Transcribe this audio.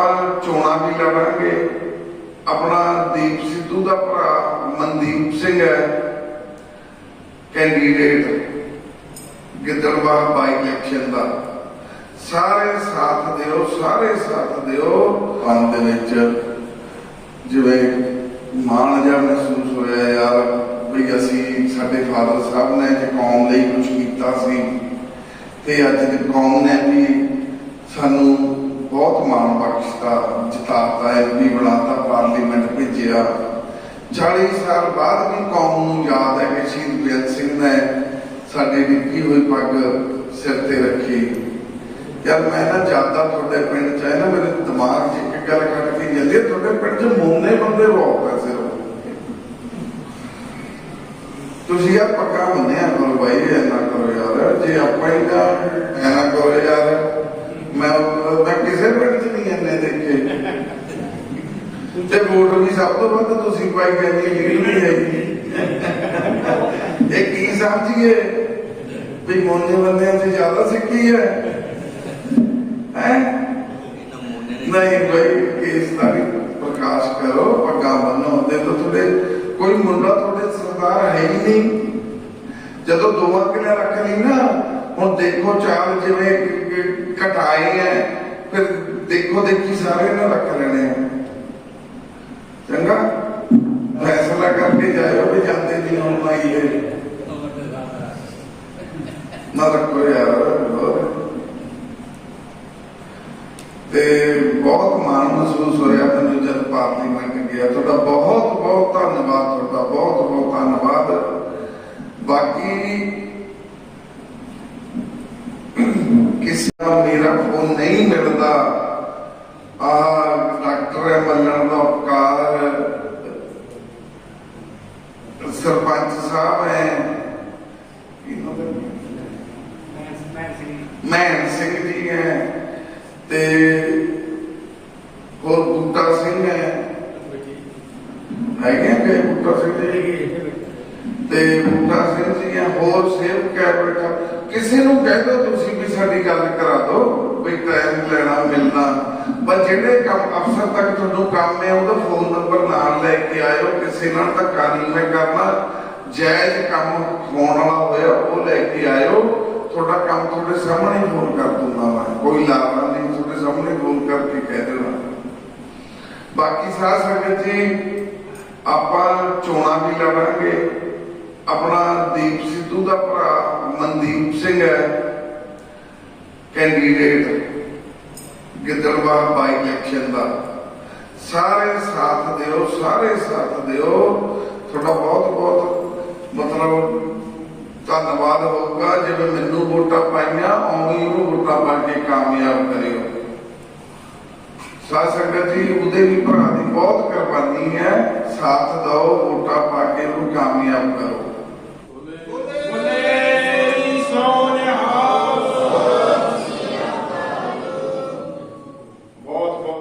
ਆਪਾਂ ਚੋਣਾਂ ਵੀ ਲੜਾਂਗੇ। ਆਪਣਾ ਦੀਪ ਸਿੱਧੂ ਦਾ ਭਰਾ ਮਨਦੀਪ ਸਿੰਘ ਹੈ ਕੈਂਡੀਡੇਟ ਗਿੱਦੜਬਾਹ ਬਾਈ ਇਲੈਕਸ਼ਨ ਦਾ। ਸਾਰੇ ਸਾਥ ਦਿਓ, ਸਾਰੇ ਸਾਥ ਦਿਓ। ਮਨ ਦੇ ਵਿੱਚ ਜਿਵੇਂ ਮਾਣ ਜਿਹਾ ਮਹਿਸੂਸ ਹੋਇਆ ਯਾਰ ਵੀ ਅਸੀਂ, ਸਾਡੇ ਫਾਦਰ ਸਾਹਿਬ ਨੇ ਜੇ ਕੌਮ ਲਈ ਕੁਝ ਕੀਤਾ ਸੀ। ਤੇ ਅੱਜ ਕੌਮ ਨੇ ਵੀ ਸਾਨੂੰ ਬਹੁਤ ਮਾਣ ਬਖਸ਼ਤਾ, ਜਿਤਾਤਾ ਐਮਪੀ ਬਣਾਤਾ ਪਾਰਲੀਮੈਂਟ ਭੇਜਿਆ। 40 ਸਾਲ ਬਾਅਦ ਵੀ ਕੌਮ ਨੂੰ ਯਾਦ ਹੈ ਕਿ ਸ਼ਹੀਦ ਬੇਅੰਤ ਸਿੰਘ ਨੇ ਸਾਡੀ ਨਿੱਕੀ ਹੋਈ ਪੱਗ ਸਿਰ ਤੇ ਰੱਖੀ। ਯਾਰ ਮੈਂ ਨਾ ਜ਼ਿਆਦਾ ਤੁਹਾਡੇ ਪਿੰਡ ਚ ਆਇਆ ਨਾ ਮੇਰੇ ਦਿਮਾਗ 'ਚ ਇੱਕ ਗੱਲ ਕੱਢ ਕੇ ਜਾਂਦੀ ਹੈ, ਤੁਹਾਡੇ ਪਿੰਡ 'ਚ ਮੋਨੇ ਬੰਦੇ ਬਹੁਤ ਪੈਸੇ ਹੋ ਤੁਸੀਂ ਯਾਰ ਪੱਕਾ ਮੰਨਿਆ ਕਰੋ ਬਾਈ, ਇਹ ਕਰੋ ਯਾਰ। ਜੇ ਆਪਾਂ ਹੀ ਤਾਂ ਐ ਕਰੋ ਯਾਰ ਕਿਸੇ ਪਿੰਡ 'ਚ ਨਹੀਂ ਇੰਨੇ ਦੇਖੇ। ਤੇ ਵੋਟ ਵੀ ਸਭ ਤੋਂ ਵੱਧ ਤੁਸੀਂ ਪਾਈ ਜਾਂਦੀ ਜਿਹੜੀ ਵੀ ਹੈਗੀ ਇਹ ਕੀ ਸਮਝੀਏ ਵੀ ਮੋਨੇ ਬੰਦਿਆਂ ਤੇ ਜ਼ਿਆਦਾ ਸਿੱਖੀ ਹੈ? ਹੈ? ਨਹੀਂ ਬਈ ਕੇਸ ਦਾ ਪ੍ਰਕਾਸ਼ ਕਰੋ, ਪੱਗਾ ਬੰਨੋ ਦੇ ਤੁਹਾਡੇ, ਕੋਈ ਮੁੰਡਾ ਤੁਹਾਡੇ ਸਰਦਾਰ ਹੈ ਹੀ ਨਹੀਂ। ਜਦੋਂ ਦੋਵਾਂ ਕਿਲੇ ਰੱਖ ਲਈ ਨਾ, ਹੁਣ ਦੇਖੋ ਚਾਲ ਜਿਵੇਂ ਕ- ਘਟਾਏ ਹੈ ਫਿਰ ਦੇਖੋ ਦੇਖੀ ਸਾਰੇ ਨੇ ਰੱਖ ਲੈਣੇ ਆ। ਚੰਗਾ? ਫੈਸਲਾ ਕਰਕੇ ਜਾਇਓ ਵੀ ਜਾਂਦੇ ਨਹੀਂ ਹੁਣ ਆਈ ਹੈ ਨਾ ਰੱਖੋ ਯਾਰ ਤੇ ਬਹੁਤ ਮਾਣ ਮਹਿਸੂਸ ਹੋਇਆ ਮੈਨੂੰ ਜਦ ਪਾਰਲੀਮੈਂਟ ਗਿਆ ਤੁਹਾਡਾ ਬਹੁਤ ਬਹੁਤ ਧੰਨਵਾਦ, ਤੁਹਾਡਾ ਬਹੁਤ ਬਹੁਤ ਧੰਨਵਾਦ। ਬਾਕੀ ਕਿਸੇ ਦਾ ਮੇਰਾ ਫੋਨ ਨਹੀਂ ਮਿਲਦਾ ਆ ਡਾਕਟਰ ਮੱਲਣ ਦਾ ਉਪਕਾਰ ਸਰਪੰਚ ਸਾਹਿਬ ਹੈ? ਦਾ ਮਹਿਨ ਸਿੰਘ ਜੀ। ਹੈ ਤੇ ਹੋਰ ਬੂਟਾ ਸਿੰਘ ਹੈ ਹੈਗੇ ਕਿ ਬੂਟਾ ਸਿੰਘ ਜੀ? ਤੇ ਬੂਟਾ ਸਿੰਘ ਜੀ ਹੈ ਹੋਰ ਸੇਵਕ ਹੈ ਬੈਠਾ ਕਿਸੇ ਨੂੰ ਕਹਿ ਦਿਓ ਤੁਸੀਂ ਵੀ ਸਾਡੀ ਗੱਲ ਕਰਾ ਦਿਓ। ਵੀ ਟਾਈਮ ਲੈਣਾ, ਮਿਲਣਾ। ਪਰ ਜਿਹੜੇ ਕੰਮ ਅਫਸਰ ਤੱਕ ਤੁਹਾਨੂੰ ਕੰਮ ਹੈ ਉਹਦਾ ਫੋਨ ਨੰਬਰ ਨਾਲ ਲੈ ਕੇ ਆਇਓ, ਕਿਸੇ ਨਾਲ ਧੱਕਾ ਨਹੀਂ ਮੈਂ ਕਰਨਾ। ਜਾਇਜ਼ ਕੰਮ ਹੋਣ ਵਾਲਾ ਹੋਇਆ, ਉਹ ਲੈ ਕੇ ਆਇਓ। ਤੁਹਾਡਾ ਕੰਮ ਤੁਹਾਡੇ ਸਾਹਮਣੇ ਫੋਨ ਕਰ ਦੂੰਗਾ ਮੈਂ ਕੋਈ ਲਾਵਾ ਨਹੀਂ, ਤੁਹਾਡੇ ਸਾਹਮਣੇ ਫੋਨ ਕਰਕੇ ਕਹਿ ਦੇਣਾ ਬਾਕੀ ਸਾਧ ਸੰਗਤ ਜੀ, ਆਪਾਂ ਚੋਣਾਂ ਵੀ ਲੜਾਂਗੇ। ਆਪਣਾ ਦੀਪ ਸਿੱਧੂ ਦਾ ਭਰਾ ਮਨਦੀਪ ਸਿੰਘ ਹੈ ਕੈਂਡੀਡੇਟ ਗਿੱਦੜਬਾਹ ਬਾਈ ਇਲੈਕਸ਼ਨ ਦਾ। ਸਾਰੇ ਸਾਥ ਦਿਓ, ਸਾਰੇ ਸਾਥ ਦਿਓ। ਤੁਹਾਡਾ ਬਹੁਤ ਬਹੁਤ ਮਤਲਬ ਧੰਨਵਾਦ ਹੋਊਗਾ, ਜਿਵੇਂ ਮੈਨੂੰ ਵੋਟਾਂ ਪਾਈਆਂ, ਉਵੇਂ ਹੀ ਵੋਟਾਂ ਪਾ ਕੇ ਕਾਮਯਾਬ ਕਰਿਓ। ਸਾਧ ਸੰਗਤ ਜੀ, ਉਹਦੇ ਵੀ ਭਰਾ ਦੀ ਬਹੁਤ ਕੁਰਬਾਨੀ ਹੈ। ਸਾਥ ਦਿਓ, ਵੋਟਾਂ ਪਾ ਕੇ ਉਹਨੂੰ ਕਾਮਯਾਬ ਕਰੋ।